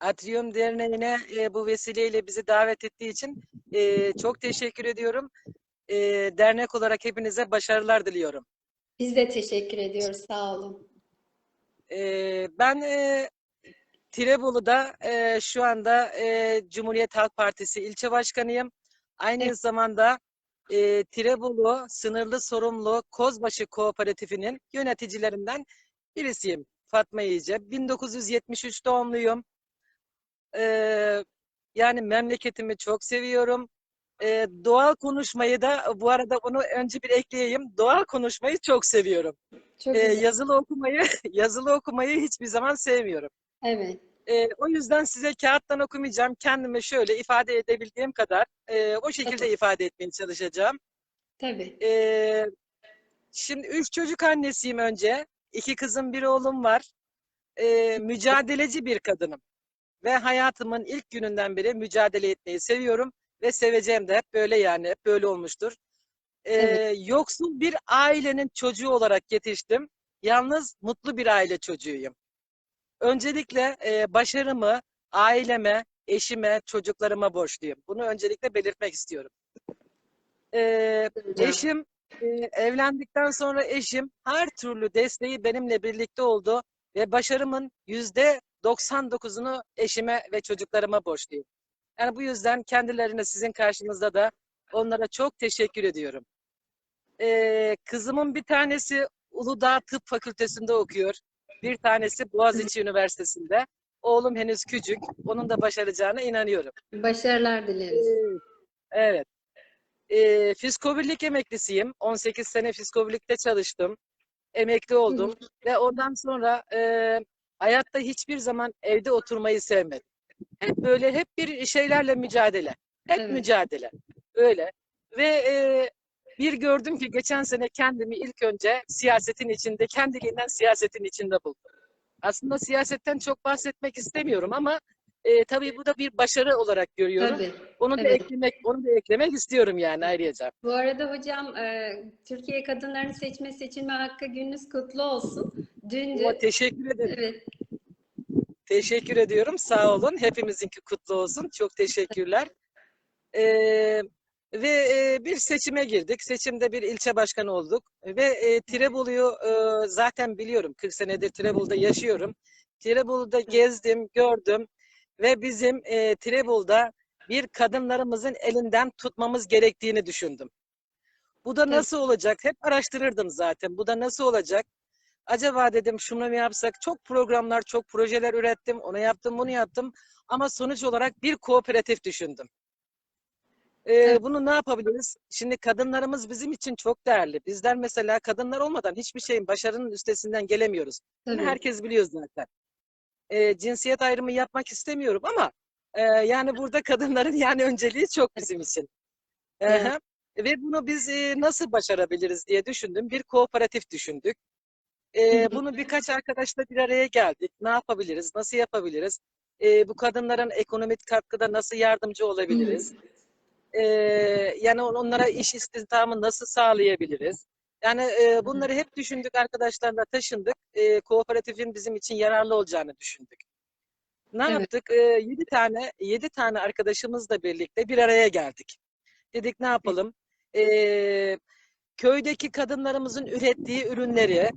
Atrium Derneği'ne e, bu vesileyle bizi davet ettiği için e, çok teşekkür ediyorum. E, dernek olarak hepinize başarılar diliyorum. Biz de teşekkür ediyoruz. Sağ olun. E, ben e, Tirebolu'da e, şu anda e, Cumhuriyet Halk Partisi ilçe başkanıyım. Aynı Evet. zamanda e, Tirebolu Sınırlı Sorumlu Kozbaşı Kooperatifinin yöneticilerinden birisiyim. Fatma İyice. 1973 doğumluyum. E, yani memleketimi çok seviyorum. E, doğal konuşmayı da bu arada bunu önce bir ekleyeyim. Doğal konuşmayı çok seviyorum. Çok E, güzel. yazılı okumayı yazılı okumayı hiçbir zaman sevmiyorum. Evet. E, o yüzden size kağıttan okumayacağım. Kendimi şöyle ifade edebildiğim kadar e, o şekilde Tabii. ifade etmeye çalışacağım. Tabii. E, şimdi üç çocuk annesiyim önce. İki kızım, bir oğlum var. E, mücadeleci bir kadınım. Ve hayatımın ilk gününden beri mücadele etmeyi seviyorum. Ve seveceğim de hep böyle yani. Hep böyle olmuştur. E, Evet. Yoksul bir ailenin çocuğu olarak yetiştim. Yalnız mutlu bir aile çocuğuyum. Öncelikle e, başarımı aileme, eşime, çocuklarıma borçluyum. Bunu öncelikle belirtmek istiyorum. E, Hocam. eşim e, evlendikten sonra eşim her türlü desteği benimle birlikte oldu ve başarımın yüzde 99'unu eşime ve çocuklarıma borçluyum. Yani bu yüzden kendilerine sizin karşınızda da onlara çok teşekkür ediyorum. E, kızımın bir tanesi Uludağ Tıp Fakültesi'nde okuyor. Bir tanesi Boğaziçi Üniversitesi'nde. Oğlum henüz küçük. Onun da başaracağına inanıyorum. Başarılar dileriz. Evet. Ee, fiskobirlik emeklisiyim. 18 sene fiskobirlikte çalıştım. Emekli oldum. Ve ondan sonra e, hayatta hiçbir zaman evde oturmayı sevmedim. Hep böyle hep bir şeylerle mücadele. Hep Evet. mücadele. Öyle. Ve e, bir gördüm ki geçen sene kendimi ilk önce siyasetin içinde, kendiliğinden siyasetin içinde buldum. Aslında siyasetten çok bahsetmek istemiyorum ama e, tabii bu da bir başarı olarak görüyorum. Tabii. Onu da Evet. eklemek, onu da eklemek istiyorum yani ayrıca. Bu arada hocam e, Türkiye Kadınların Seçme Seçilme Hakkı gününüz kutlu olsun. Dündü. Ama teşekkür ederim. Evet. Teşekkür ediyorum. Sağ olun. Hepimizinki kutlu olsun. Çok teşekkürler. Ee, ve e, bir seçime girdik. Seçimde bir ilçe başkanı olduk. Ve e, Tirebolu'yu e, zaten biliyorum. 40 senedir Tirebolu'da yaşıyorum. Tirebolu'da gezdim, gördüm. Ve bizim e, Tirebolu'da bir kadınlarımızın elinden tutmamız gerektiğini düşündüm. Bu da nasıl olacak? Hep araştırırdım zaten. Bu da nasıl olacak? Acaba dedim şunu mu yapsak? Çok programlar, çok projeler ürettim. Onu yaptım, bunu yaptım. Ama sonuç olarak bir kooperatif düşündüm. Ee, Evet. bunu ne yapabiliriz? Şimdi kadınlarımız bizim için çok değerli. Bizler mesela kadınlar olmadan hiçbir şeyin başarının üstesinden gelemiyoruz. Bunu herkes biliyor zaten. Ee, cinsiyet ayrımı yapmak istemiyorum ama e, yani burada kadınların yani önceliği çok bizim için. Evet. Ve bunu biz e, nasıl başarabiliriz diye düşündüm. Bir kooperatif düşündük. E, bunu birkaç arkadaşla bir araya geldik. Ne yapabiliriz? Nasıl yapabiliriz? E, bu kadınların ekonomik katkıda nasıl yardımcı olabiliriz? E, yani on- onlara iş istihdamı nasıl sağlayabiliriz? Yani e, bunları hep düşündük arkadaşlarla taşındık. E, kooperatifin bizim için yararlı olacağını düşündük. Ne Evet. yaptık? E, yedi tane yedi tane arkadaşımızla birlikte bir araya geldik. Dedik ne yapalım? E, köydeki kadınlarımızın ürettiği ürünleri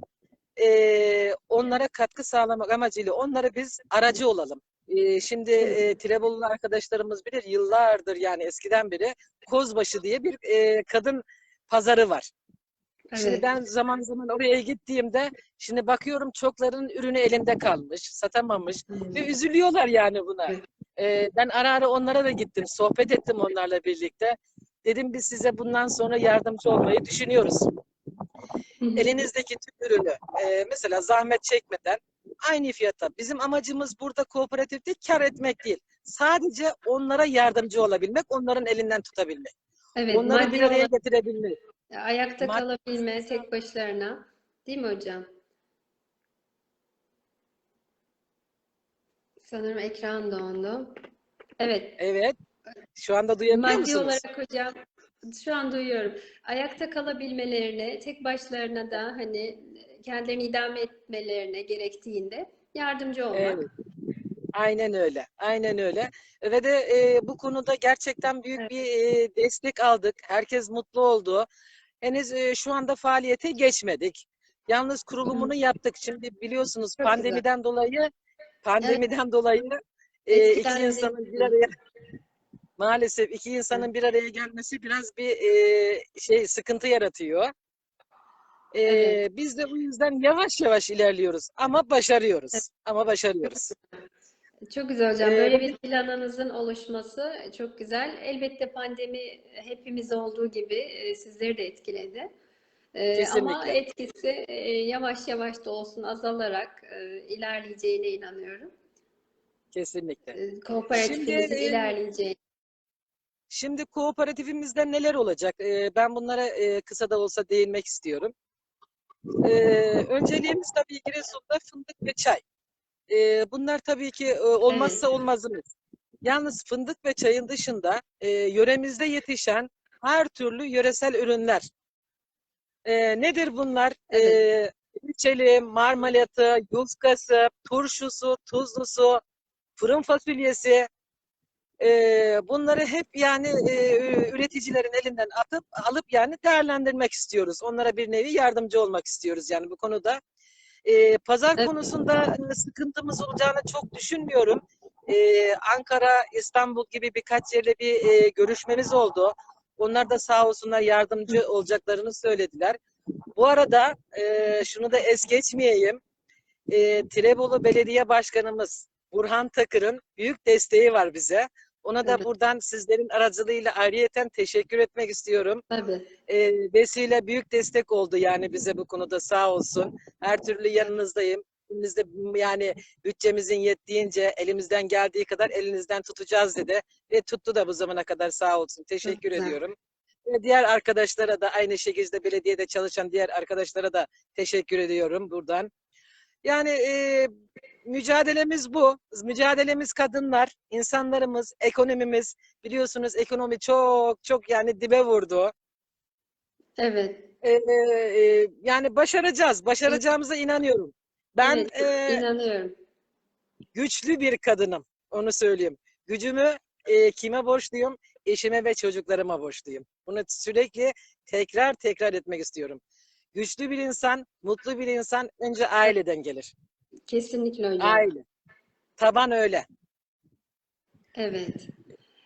e, onlara katkı sağlamak amacıyla onlara biz aracı olalım. E, şimdi e, Tirebolu arkadaşlarımız bilir yıllardır yani eskiden beri Kozbaşı diye bir e, kadın pazarı var. Şimdi Evet. ben zaman zaman oraya gittiğimde şimdi bakıyorum çokların ürünü elinde kalmış, satamamış ve üzülüyorlar yani buna. Evet. Ee, ben ara ara onlara da gittim, sohbet ettim onlarla birlikte. Dedim biz size bundan sonra yardımcı olmayı düşünüyoruz. Elinizdeki tüm ürünü e, mesela zahmet çekmeden aynı fiyata. Bizim amacımız burada kooperatifte kar etmek değil. Sadece onlara yardımcı olabilmek, onların elinden tutabilmek. Evet. Onları bir maddi araya getirebilmek. ayakta Mad- kalabilme tek başlarına. Değil mi hocam? Sanırım ekran dondu. Evet. Evet. Şu anda duyabiliyor Maddi musunuz? olarak hocam şu an duyuyorum. Ayakta kalabilmelerine, tek başlarına da hani kendilerini idame etmelerine gerektiğinde yardımcı olmak. Evet. Aynen öyle. Aynen öyle. Ve de e, bu konuda gerçekten büyük Evet. bir e, destek aldık. Herkes mutlu oldu. Henüz e, şu anda faaliyete geçmedik. Yalnız kurulumunu yaptık. Şimdi biliyorsunuz Çok pandemiden dolayı pandemiden dolayı e, iki insanın bir araya maalesef iki insanın bir araya gelmesi biraz bir e, şey sıkıntı yaratıyor. E, Evet. Biz de bu yüzden yavaş yavaş ilerliyoruz ama başarıyoruz. Ama başarıyoruz. Çok güzel hocam. Ee, Böyle bir planınızın oluşması çok güzel. Elbette pandemi hepimiz olduğu gibi e, sizleri de etkiledi. Ama Kesinlikle. etkisi e, yavaş yavaş da olsun azalarak e, ilerleyeceğine inanıyorum. Kesinlikle. E, Kooperatifimizin Şimdi, e, ilerleyeceğine. Şimdi kooperatifimizde neler olacak? Ee, ben bunlara e, kısa da olsa değinmek istiyorum. Ee, önceliğimiz tabii Giresun'da fındık ve çay. Ee, bunlar tabii ki e, olmazsa olmazımız. Yalnız fındık ve çayın dışında e, yöremizde yetişen her türlü yöresel ürünler. Nedir bunlar? Evet. Reçeli, marmelatı, yufkası, turşusu, tuzlusu, fırın fasulyesi, bunları hep yani e, üreticilerin elinden atıp alıp yani değerlendirmek istiyoruz. Onlara bir nevi yardımcı olmak istiyoruz yani bu konuda. Pazar Evet. konusunda sıkıntımız olacağını çok düşünmüyorum. Ankara, İstanbul gibi birkaç yerle bir e, görüşmemiz oldu. Onlar da sağ olsunlar yardımcı olacaklarını söylediler. Bu arada e, şunu da es geçmeyeyim. E, Tirebolu Belediye Başkanımız Burhan Takır'ın büyük desteği var bize. Ona da Evet. buradan sizlerin aracılığıyla ayrıyeten teşekkür etmek istiyorum. Tabii. E, vesile büyük destek oldu yani bize bu konuda sağ olsun. Her türlü yanınızdayım. Elimizde yani bütçemizin yettiğince elimizden geldiği kadar elinizden tutacağız dedi. Ve tuttu da bu zamana kadar sağ olsun. Teşekkür güzel. ediyorum. Ve diğer arkadaşlara da aynı şekilde belediyede çalışan diğer arkadaşlara da teşekkür ediyorum buradan. Yani e, mücadelemiz bu. Mücadelemiz kadınlar, insanlarımız, ekonomimiz. Biliyorsunuz ekonomi çok çok yani dibe vurdu. Evet. E, e, yani başaracağız. Başaracağımıza inanıyorum. Ben Evet, e, inanıyorum. güçlü bir kadınım. Onu söyleyeyim. Gücümü e, kime borçluyum? Eşime ve çocuklarıma borçluyum. Bunu sürekli tekrar tekrar etmek istiyorum. Güçlü bir insan, mutlu bir insan önce aileden gelir. Kesinlikle hocam. Aile. Taban öyle. Evet.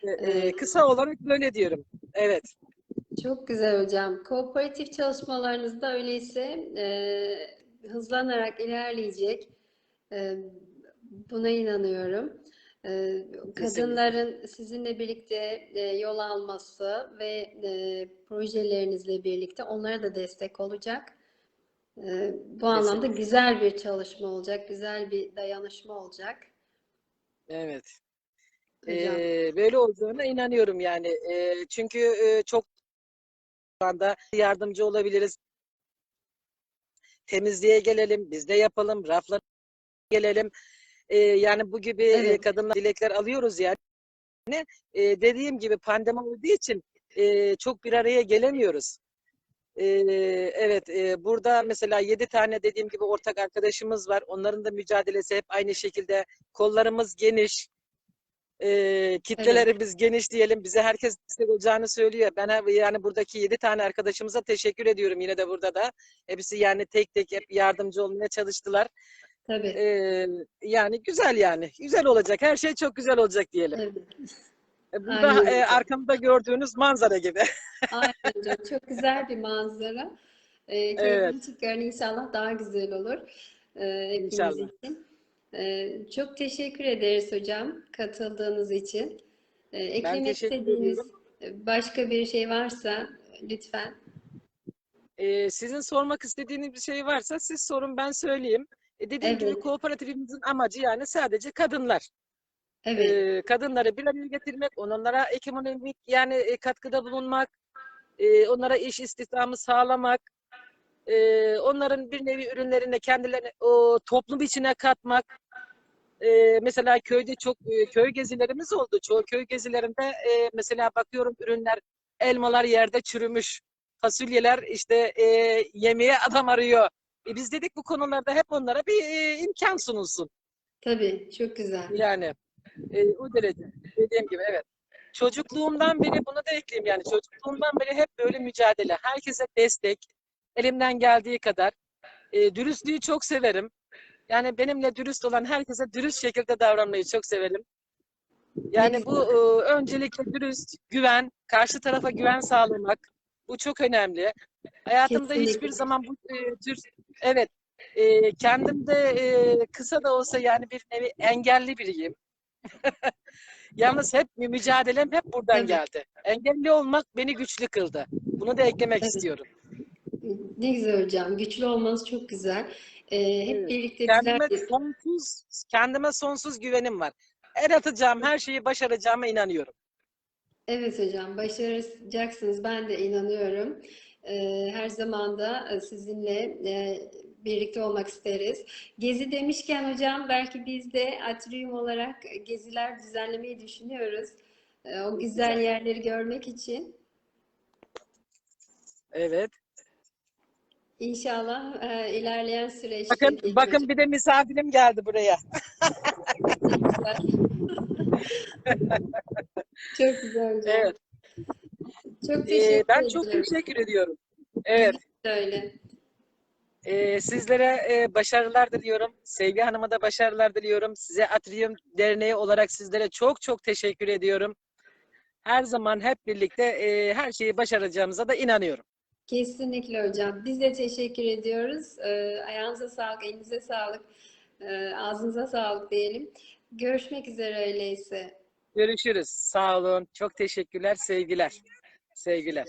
E, e, Evet. kısa olarak böyle diyorum. Evet. Çok güzel hocam. Kooperatif çalışmalarınızda öyleyse e, hızlanarak ilerleyecek. E, buna inanıyorum. E, kadınların sizinle birlikte e, yol alması ve e, projelerinizle birlikte onlara da destek olacak. E, bu anlamda Kesinlikle. güzel bir çalışma olacak, güzel bir dayanışma olacak. Evet. Hocam. Ee, böyle olacağına inanıyorum yani. Ee, çünkü e, çok şu anda yardımcı olabiliriz. Temizliğe gelelim, biz de yapalım, raflara gelelim. Ee, yani bu gibi e, Evet. kadınlar dilekler alıyoruz yani. Ee, dediğim gibi pandemi olduğu için e, çok bir araya gelemiyoruz. Ee, evet, e, burada mesela yedi tane dediğim gibi ortak arkadaşımız var. Onların da mücadelesi hep aynı şekilde. Kollarımız geniş. Ee, kitlelerimiz geniş diyelim. Bize herkes destek olacağını söylüyor. Ben yani buradaki yedi tane arkadaşımıza teşekkür ediyorum yine de burada da. Hepsi yani tek tek hep yardımcı olmaya çalıştılar. Tabii. Ee, yani güzel yani. Güzel olacak. Her şey çok güzel olacak diyelim. Evet. Burada Aynen e, öyle. arkamda gördüğünüz manzara gibi. Aynen. Çok güzel bir manzara. Ee, Evet. çıkarın inşallah daha güzel olur. Ee, İnşallah. için. Ee, çok teşekkür ederiz hocam katıldığınız için. Ee, eklemek istediğiniz ediyorum. başka bir şey varsa lütfen. Ee, sizin sormak istediğiniz bir şey varsa siz sorun ben söyleyeyim. E, dediğim gibi Evet. kooperatifimizin amacı yani sadece kadınlar. Evet, Ee, kadınları bir araya getirmek, onlara ekonomik yani e, katkıda bulunmak, e, onlara iş istihdamı sağlamak, e, onların bir nevi ürünlerini kendilerine o toplum içine katmak. E, mesela köyde çok e, köy gezilerimiz oldu. Çoğu köy gezilerinde e, mesela bakıyorum ürünler, elmalar yerde çürümüş, fasulyeler işte e, yemeğe adam arıyor. E, biz dedik bu konularda hep onlara bir e, imkan sunulsun. Tabii, çok güzel. Yani e, o derece. Dediğim gibi evet. Çocukluğumdan beri bunu da ekleyeyim yani çocukluğumdan beri hep böyle mücadele. Herkese destek. Elimden geldiği kadar. E, dürüstlüğü çok severim. Yani benimle dürüst olan herkese dürüst şekilde davranmayı çok severim. Yani bu e, öncelikle dürüst, güven, karşı tarafa güven sağlamak. Bu çok önemli. Hayatımda hiçbir Kesinlikle. zaman bu e, tür evet e, kendimde e, kısa da olsa yani bir nevi engelli biriyim. Yalnız hep mücadelem hep buradan Tabii. geldi. Engelli olmak beni güçlü kıldı. Bunu da eklemek Evet. istiyorum. Ne güzel hocam. Güçlü olmanız çok güzel. Ee, hep Evet. birlikte Kendime sonsuz kendime sonsuz güvenim var. El atacağım her şeyi başaracağıma inanıyorum. Evet hocam, başaracaksınız. Ben de inanıyorum. Ee, her zaman da e, sizinle e, birlikte olmak isteriz. Gezi demişken hocam, belki biz de Atrium olarak geziler düzenlemeyi düşünüyoruz. Ee, o güzel yerleri görmek için. Evet. İnşallah e, ilerleyen süreçte Bakın bakın bir de misafirim geldi buraya. Çok güzel. Evet. Çok Ee, teşekkür ben çok ediyorum. teşekkür ediyorum. Evet. Öyle. Ee, sizlere e, başarılar diliyorum. Sevgi Hanım'a da başarılar diliyorum. Size Atrium Derneği olarak sizlere çok çok teşekkür ediyorum. Her zaman hep birlikte e, her şeyi başaracağımıza da inanıyorum. Kesinlikle hocam. Biz de teşekkür ediyoruz. Ee, ayağınıza sağlık, elinize sağlık, e, ağzınıza sağlık diyelim. Görüşmek üzere öyleyse. Görüşürüz. Sağ olun. Çok teşekkürler. Sevgiler. Sevgiler.